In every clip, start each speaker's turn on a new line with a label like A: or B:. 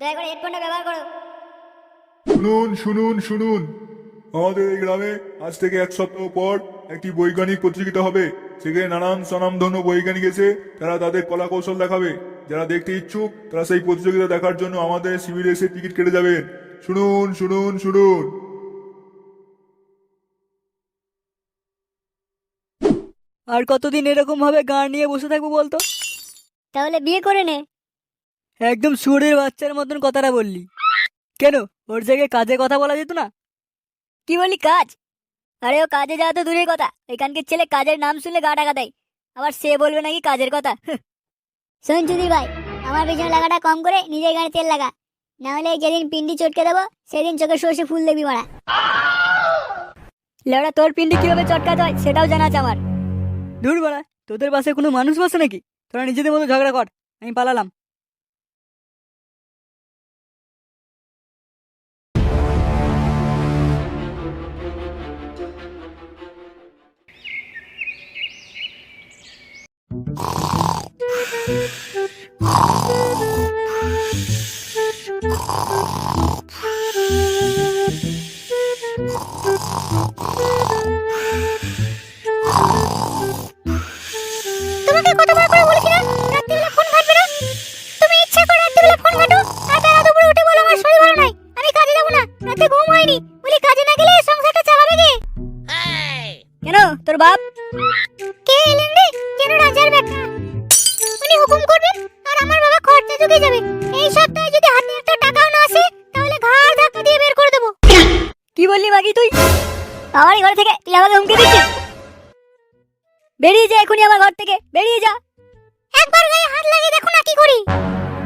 A: দয়া করে হেডফোনটা ব্যবহার করো।
B: শুনুন শুনুন শুনুন। আমাদের এই গ্রামে আজ থেকে এক সপ্তাহ পর একটি বৈজ্ঞানিক প্রতিযোগিতা হবে। সেখানে নানান স্বনামধন্য বৈজ্ঞানিক এসে তারা তাদের কলা কৌশল দেখাবে। যারা দেখতে ইচ্ছুক তারা সেই প্রতিযোগিতা দেখার জন্য আমাদের শিবিরে এসে টিকিট কেটে যাবেন। শুনুন শুনুন শুনুন।
C: আর কতদিন এরকম ভাবে গান নিয়ে বসে থাকব বলতো?
A: তাহলে বিয়ে করে নে।
C: একদম সুরের বাচ্চার মতন কথাটা বললি। কেন? ওর জায়গায় কাজে কথা বলা যেত না?
A: কি বলি কাজ? আরে ও কাজে যাওয়া তো দূরের কথা। এখানকার ছেলে কাজের নাম শুনলে গা টাকা দেয়। আবার সে বলবে নাকি কাজের কথা। শোন চুদির ভাই আমার পেছনে লাগাটা কম করে নিজের গাড়ি তেল লাগা। না হলে যেদিন পিন্ডি চটকে দেবো সেদিন চোখে সর্ষে ফুল দেবি মারা। লেওড়া তোর পিন্ডি কীভাবে চটকাতে হয় সেটাও জানা আছে আমার।
C: দূর বাড়া তোদের পাশে কোনো মানুষ বসে নাকি? তোরা নিজেদের মতো ঝগড়া কর আমি পালালাম।
A: তোমাকে কতবার করে বলেছি না রাত্রিবেলা ফোন ঘাটবে না? তুমি ইচ্ছা করে রাত্রিবেলা ফোন ঘাটো আর বেলা দুপুরে উঠে বলো আমার শরীর ভালো নাই। আমি কাজে যাব না রাতে ঘুম হয়নি। বলি কাজে না গেলে সংসারটা চালাবে কে? কেন? তোর বাপ?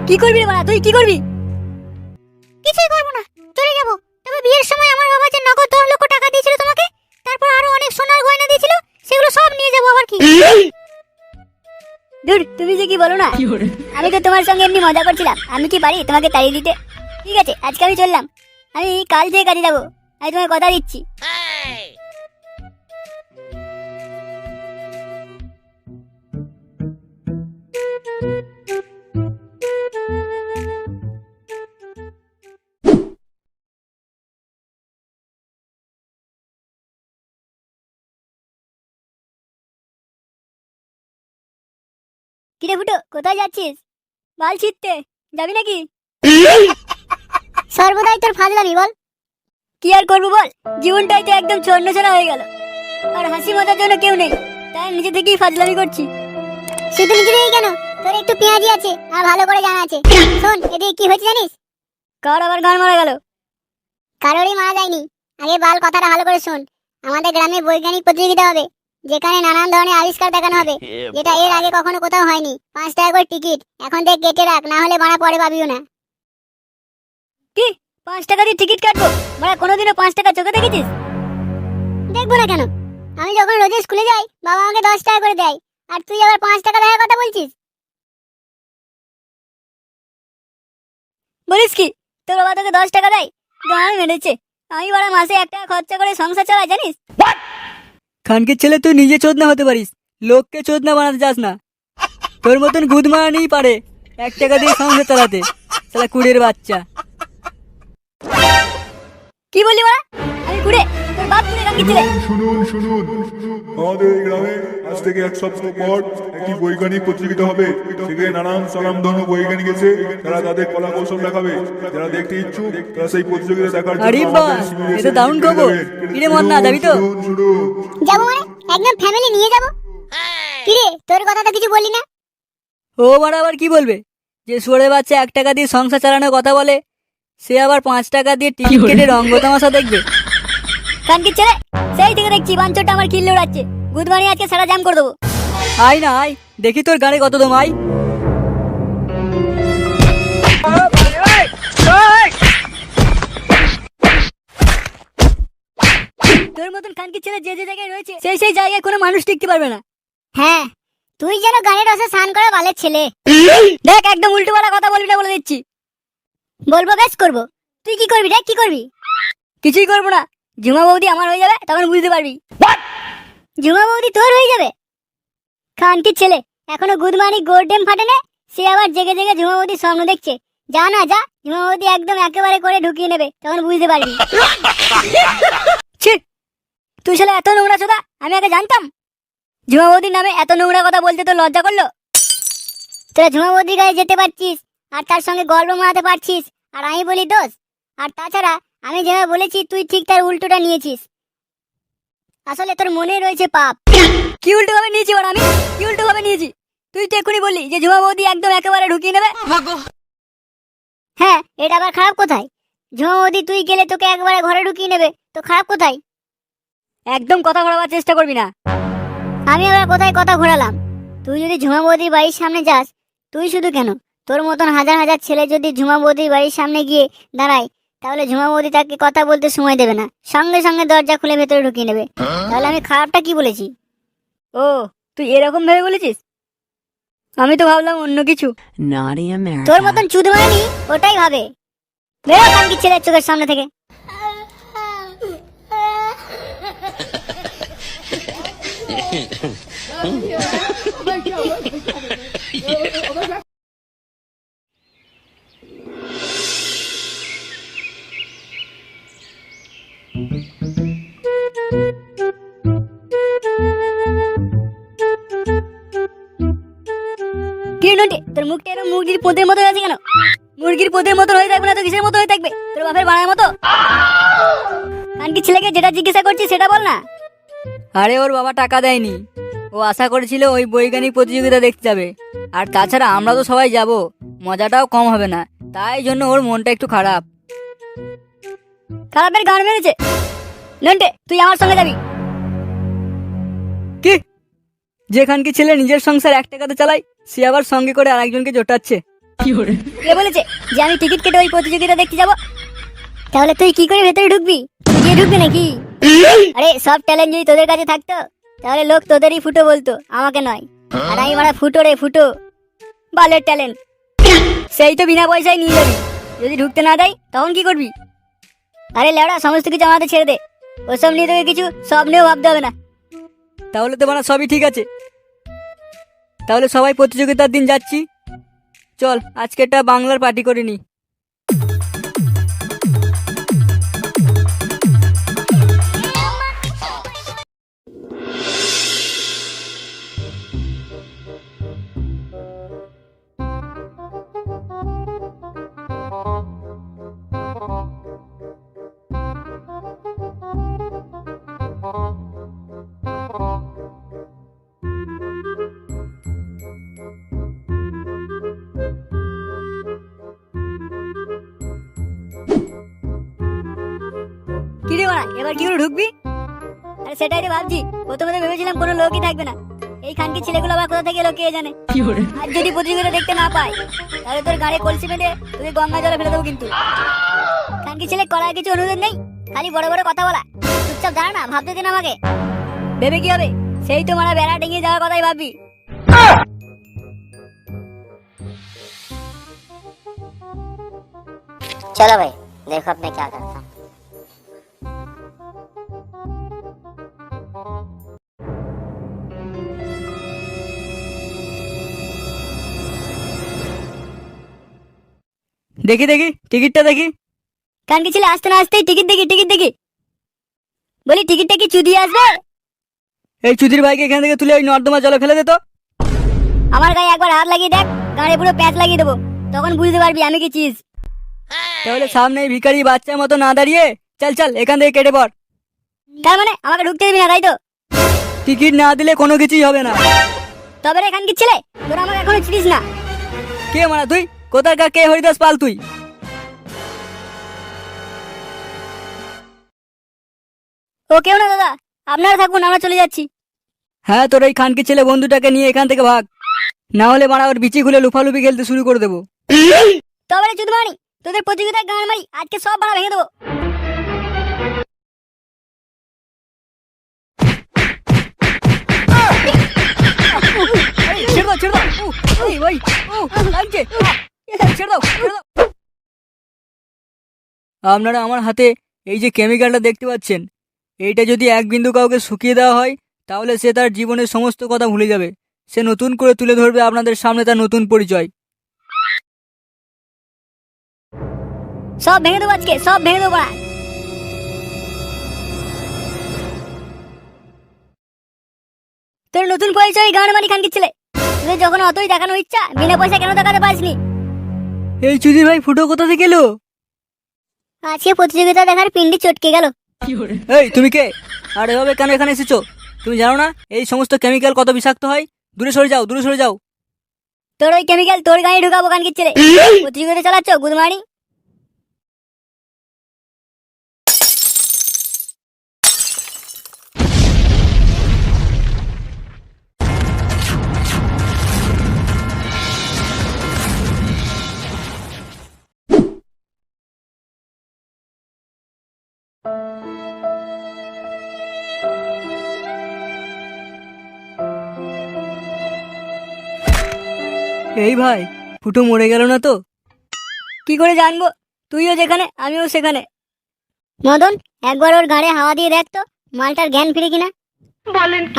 A: কি করবি রে বাড়া তুই কি করবি? কিছুই করব না। চলে যাব। তবে বিয়ের সময় আমার বাবা যে নগদ দশ লক্ষ টাকা দিয়েছিল তোমাকে তারপর আরও অনেক সোনার গয়না দিয়েছিল সেগুলো সব নিয়ে যাব আবার কি? দূর তুমি যে কি বলো না? আমি তো তোমার সঙ্গে এমনি মজা করছিলাম। আমি কি পারি তোমাকে তাড়িয়ে দিতে? ঠিক আছে আজকে আমি চললাম। আমি কাল থেকে কাজে যাব। আমি তোমাকে কথা দিচ্ছি। কিরে ফুটো কোথায় যাচ্ছিস? বাল ছিটতে, যাবি নাকি? সর্বদাই তোর ফাজলামি, বল। কি আর করব বল? জীবনটাই তো একদম ছন্ন ছড়া হয়ে গেল। আর হাসি মজার জন্য কেউ নেই, তাই নিজে থেকেই ফাজলামি করছি। শুধু নিজে থেকেই কেন? তোর একটু পেঁয়াজি আছে, আর ভালো করে জানা আছে। শোন, এদিকে কি হয়েছে জানিস? কার আবার গান মারা গেল? কারোরই মারা যায়নি। আগে বাল কথাটা ভালো করে শোন। আমাদের গ্রামে বৈজ্ঞানিক প্রতিযোগিতা হবে। যেখানে নানান ধরনের আবিষ্কার দেখানো হবে যেটা এর আগে কখনো কোথাও হয়নি। পাঁচ টাকা করে টিকিট এখন দেখ কেটে রাখ না হলে বাড়া পরে পাবিও না। কি? পাঁচ টাকা দিয়ে টিকিট কাটবো? বাড়া কোনোদিনও পাঁচ টাকা চোখে দেখেছিস? দেখব না কেন? আমি যখন রোজে স্কুলে যাই বাবা আমাকে দশ টাকা করে দেয়। আর তুই আবার পাঁচ টাকা দেওয়ার কথা বলছিস? বলিস কি? তোর বাবা তোকে দশ টাকা দেয়? গান মেরেছে আমি বড় মাসে এক টাকা খরচা করে সংসার চালাই জানিস?
C: খানকে ছেলে তুই নিজে চোদনা হতে পারিস। লোককে চোদনা বানাতে চাস না। তোর মতন গুদ মারানি পারে এক টাকা দিয়ে সংসার চালাতে। সালা কুড়ের বাচ্চা।
A: কি বলি ওরা আমি কুড়ে। তোর বাপ কুড়ে কাকি ছেলে
B: শুনুন শুনুন আমাদের এই গ্রামে আজ থেকে এক সপ্তাহ পর একটি বৈজ্ঞানিক প্রতিযোগিতা হবে। সেখানে নানান স্বনামধন্য বৈজ্ঞানিক এসে তারা তাদের কলা কৌশল দেখাবে। যারা দেখতে ইচ্ছুক তারা সেই প্রতিযোগিতা দেখার জন্য
C: আরে বাহ,
B: শিবিরে
C: এ
B: এসে
C: তো দারুণ খবর। কিরে মন্না, যাবি তো?
B: শুনুন, শুনুন।
A: মানে? একদম ফ্যামিলি নিয়ে যাব? কিরে তোর কথা তো কিছু বললি না?
C: ও আবার কি বলবে? যে সরে বাচ্চা এক টাকা দিয়ে সংসার চালানোর কথা বলে সে আবার পাঁচ টাকা দিয়ে টিকিট কেটে রঙ্গ তামাশা দেখবে।
A: কানকি ছেলে সেই থেকে দেখছি বাঞ্চটা আমার কিল্লে উড়াচ্ছে বুধবারই আজকে সারা জাম করে দেবো।
C: আয় না আয়। দেখি তোর গানে কত দম আয়।
A: তোর মতন কানকি ছেলে যে যে জায়গায় রয়েছে সেই সেই জায়গায় কোনো মানুষ টিকতে পারবে না। হ্যাঁ তুই যেন গানের রসে স্নান করে বালের ছেলে। দেখ একদম উল্টো পাল্টা কথা বলবি না বলে দিচ্ছি। বলব বেশ করব। তুই কি করবি দেখ কি করবি? কিছুই করব না। ঝুমা বৌদি আমার হয়ে যাবে তখন বুঝতে পারবি। ঝুমা বৌদি তোর হয়ে যাবে। খানকির ছেলে এখনও গুদমানি গোল্ডেম ফাটেনে সে আবার জেগে জেগে ঝুমা বৌদির স্বপ্ন দেখছে। যা না যা ঝুমা বৌদি একদম একেবারে করে ঢুকিয়ে নেবে তখন বুঝতে পারবি। তুই ছেলে এত নোংরা চোদা আমি আগে জানতাম। ঝুমা বৌদির নামে এত নোংরা কথা বলতে তো লজ্জা করল? তোরা ঝুমা বৌদির গায়ে যেতে পারছিস আর তার সঙ্গে গল্প মারাতে পারছিস আর আমি বলি দোষ। আর তাছাড়া আমি যেভাবে বলেছি তুই ঠিক তার উল্টোটা নিয়েছিস। আসলে তোর মনে রয়েছে পাপ।
C: কি উল্টো ভাবে নিয়েছি ওর আমি? কি উল্টো ভাবে নিয়েছি? তুই তো এক্ষুনি বললি যে ঝুমা বৌদি একদম একেবারে ঢুকিয়ে নেবে।
A: হ্যাঁ এটা আবার খারাপ কোথায়? ঝুমা বৌদি তুই গেলে তোকে একবারে ঘরে ঢুকিয়ে নেবে তো খারাপ কোথায়?
C: একদম কথা ঘোরাবার চেষ্টা করবি না।
A: আমি আবার কোথায় কথা ঘোরালাম? তুই যদি ঝুমা বৌদির বাড়ির সামনে যাস তুই শুধু কেন? তোর মতন হাজার হাজার ছেলে যদি ঝুমা বৌদির বাড়ির সামনে গিয়ে দাঁড়ায় তাহলে ঝুমা বৌদি তাকে কথা বলতে সময় দেবে না সঙ্গে সঙ্গে দরজা খুলে ভেতরে ঢুকিয়ে নেবে তাহলে আমি খারাপটা কি বলেছি
C: ও তুই এরকম ভেবে বলেছিস আমি তো ভাবলাম অন্য কিছু
D: Naughty
A: তোর মতন চুদ মারানি ওটাই ভাবে বেরো কানকি ছেলের চোখের সামনে থেকে
C: তোর মুরগির মতো কেন? মুরগির মতো হয়ে থাকবে না তো? মতো হয়ে থাকবে? তোর বাপের বাড়ার মতো? ছেলেকে যেটা জিজ্ঞাসা করছি সেটা বল না? আরে, ওর বাবা টাকা দেয়নি। ও আশা করেছিল ওই বৈজ্ঞানিক প্রতিযোগিতা দেখতে যাবে। আর তাছাড়া আমরা তো সবাই যাব। মজাটাও কম হবে না। তাই জন্য ওর মনটা একটু খারাপ। খারাপের গান মেরেছে। নন্টে তুই আমার সঙ্গে যাবি। কি? যেখানকে ছেলে নিজের সংসার এক টাকাতে চালায় সে আবার সঙ্গে করে আরেকজনকে জোটাচ্ছে। কে বলেছে যে আমি টিকিট কেটে ওই প্রতিযোগিতা দেখতে যাব?
A: তাহলে তুই কি করে ভেতরে ঢুকবি? তুই গিয়ে ঢুকবি নাকি? আরে সব ট্যালেন্ট যদি তোদের কাছে থাকতো তাহলে লোক তোদেরই ফুটো বলতো আমাকে নয়। আর আমি মানে ফুটো রে ফুটো।
C: বালের ট্যালেন্ট সেই তো বিনা পয়সায় নিয়ে যাবি। যদি ঢুকতে না দেয় তখন কি করবি?
A: আরে লেওড়া, সমস্ত কিছু আমাদের ছেড়ে দে।
C: ওসব নিয়ে তোকে কিছু সব নিয়েও ভাবতে হবে না। তাহলে তো মানে সবই ঠিক আছে। তাহলে সবাই প্রতিযোগিতার দিন যাচ্ছি। চল আজকেরটা বাংলার পার্টি করে নি। এবার কি করে ঢুকবি
A: আরে সেটাই রে ভাবছি প্রথমে তো ভেবেছিলাম কোনো লোকই থাকবে না এই খানকি ছেলেগুলো আবার কোথা থেকে এলো কে জানে আর যদি প্রতিযোগিতা দেখতে না পাই তাহলে তোর গাড়ি কলসি বেঁধে তুই গঙ্গা জলে ফেলে দেবো কিন্তু খানকি ছেলে করার কিছু অনুরোধ নেই খালি বড় বড় কথা বলা চুপচাপ দাঁড়া না ভাবতে দিন আমাকে
C: ভেবে কি হবে সেই তো মারা বেড়া ডেঙিয়ে যাওয়ার কথাই ভাববি
A: चलो भाई देखो अब मैं क्या करता हूँ
C: দেখি দেখি টিকিটটা দেখি।
A: কানকি ছেলে আসতে না আসতেই টিকিট দেখি টিকিট দেখি। বলি টিকিটটা কি চুদি আসবে?
C: এই চুদির ভাইকে এখান থেকে তুলে ওই নর্দমা জলে ফেলে দে তো।
A: আমার গায়ে একবার হাত লাগিয়ে দেখ গাড়ি পুরো প্যাঁচ লাগিয়ে দেবো। তখন বুঝতে পারবি আমি কি চিজ।
C: তাহলে সামনে এই ভিখারি বাচ্চার মতো না দাঁড়িয়ে চল চল এখান থেকে কেটে পড়।
A: তার মানে আমাকে ঢুকতে দিবি না তাই তো?
C: টিকিট না দিলে কোনো কিছুই হবে না।
A: তবে রে খানকি ছেলে তোরা আমাকে এখনও চিনিস না।
C: কে মানা তুই? কোথাকার কে হরিদাস পাল তুই?
A: ও কেউ না দাদা আপনারা থাকুন আমরা চলে যাচ্ছি।
C: হ্যাঁ তোর এই খানকি ছেলে বন্ধুটাকে নিয়ে এখান থেকে ভাগ। না হলে মারা ওর বিচি খুলে লুফালুফি খেলতে শুরু করে দেবো।
A: তবে রে চুদমানি তোদের প্রতিযোগিতায় গান মারি আজকে সব ভাড়া ভেঙে দেবো।
C: ছেড়ে দাও ছেড়ে দাও। ওই, ওই, উ, লাগছে দাও আপনারা আমার হাতে এই যে কেমিক্যালটা দেখতে পাচ্ছেন, এইটা যদি এক বিন্দু কাউকে শুকিয়ে দেওয়া হয়, তাহলে সে তার জীবনের সমস্ত কথা ভুলে যাবে। সে নতুন করে তুলে ধরবে আপনাদের সামনে তার নতুন পরিচয়।
E: সব ভেঙে দেবো আজকে, সব ভেঙে দেবো
A: তোর নতুন পরিচয় গান মারি খানকি ছেলে। তোদের যখন অতই দেখানো ইচ্ছা, বিনা পয়সা কেন দেখাতে পারিসনি?
C: এই চুদির ভাই ফুটো কোথা থেকে এলো?
E: আজকে প্রতিযোগিতা দেখার পিন্ডি চটকে গেল।
C: এই তুমি কে? আর এভাবে কেন এখানে এসেছ? তুমি জানো না? এই সমস্ত কেমিক্যাল কত বিষাক্ত হয়? দূরে সরে যাও দূরে সরে যাও।
A: তোর ওই কেমিক্যাল তোর গায়ে ঢুকাবো কান কিচ্ছে প্রতিযোগিতা চালাচ্ছ গুদমানি
C: এই ভাই ফুটো মরে গেল না তো?
A: কি করে জানব? তুইও যেখানে আমিও সেখানে।
E: মদন একবার ওর গাড়ে হাওয়া দিয়ে দেখ তো মালটার জ্ঞান ফিরে কিনা।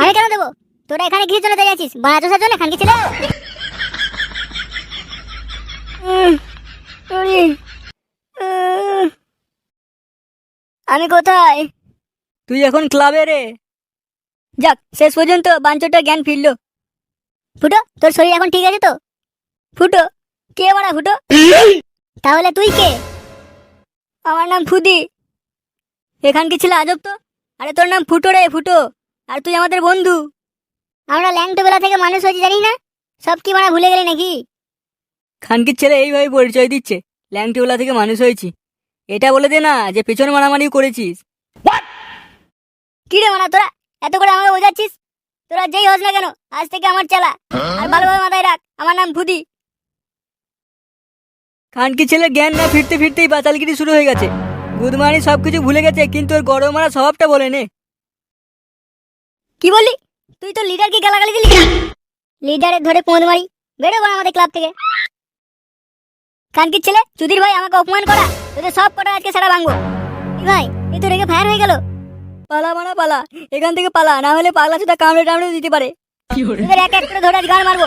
E: আমি কেন দেবো? তোরা এখানে কিসের জন্য দাঁড়িয়ে আছিস বাড়া চোষার জন্য খানকি ছেলে?
A: উম, উরি, উম। আমি কোথায়?
C: তুই এখন ক্লাবে রে।
A: যাক শেষ পর্যন্ত বাঞ্চটা জ্ঞান ফিরলো।
E: ফুটো তোর শরীর এখন ঠিক আছে তো?
A: ফুটো কে বাড়া ফুটো?
E: তাহলে তুই কে?
A: আমার নাম ফুদি। এখান কি ছিল আজব তো? আরে তোর নাম ফুটো রে ফুটো। আর তুই আমাদের বন্ধু।
E: আমরা ল্যাংটো বেলা থেকে মানুষ হয়েছি জানিস না? সব কি মারা ভুলে গেলি নাকি?
C: খানকির ছেলে এইভাবে পরিচয় দিচ্ছে। ল্যাংটিওলা থেকে মানুষ হয়েছি। এটা বলে দে না যে পেছন মারামারিও করেছিস।
A: কি রে মানা তোরা? এত করে আমাকে বোঝাচ্ছিস? তোরা যেই হস না কেন আজ থেকে আমার চালা। আর ভালোভাবে মাথায় রাখ। আমার নাম ফুদি।
C: খানকি ছেলে জ্ঞান না ফিরতে ফিরতেই বাতালগিরি শুরু হয়ে গেছে। গুদমানি সবকিছু ভুলে গেছে কিন্তু ওর গরম মারা স্বভাবটা বলে নে।
A: কি বললি? তুই তো লিডারকে গালাগালি দিলি
E: লিডারের ধরে পোঁদ মারি বেরো বড় আমাদের ক্লাব থেকে।
A: কানকির ছেলে চুদির ভাই আমাকে অপমান করা তোদের সব কটা আজকে সারা ভাঙবো।
E: কি ভাই এই তো রেগে ফায়ার হয়ে গেল।
A: পালা মানা পালা এখান থেকে পালা না হলে পাগলা সুদা কামড়ে টামড়ে দিতে পারে। এক এক করে ধরে আজ গান মারবো।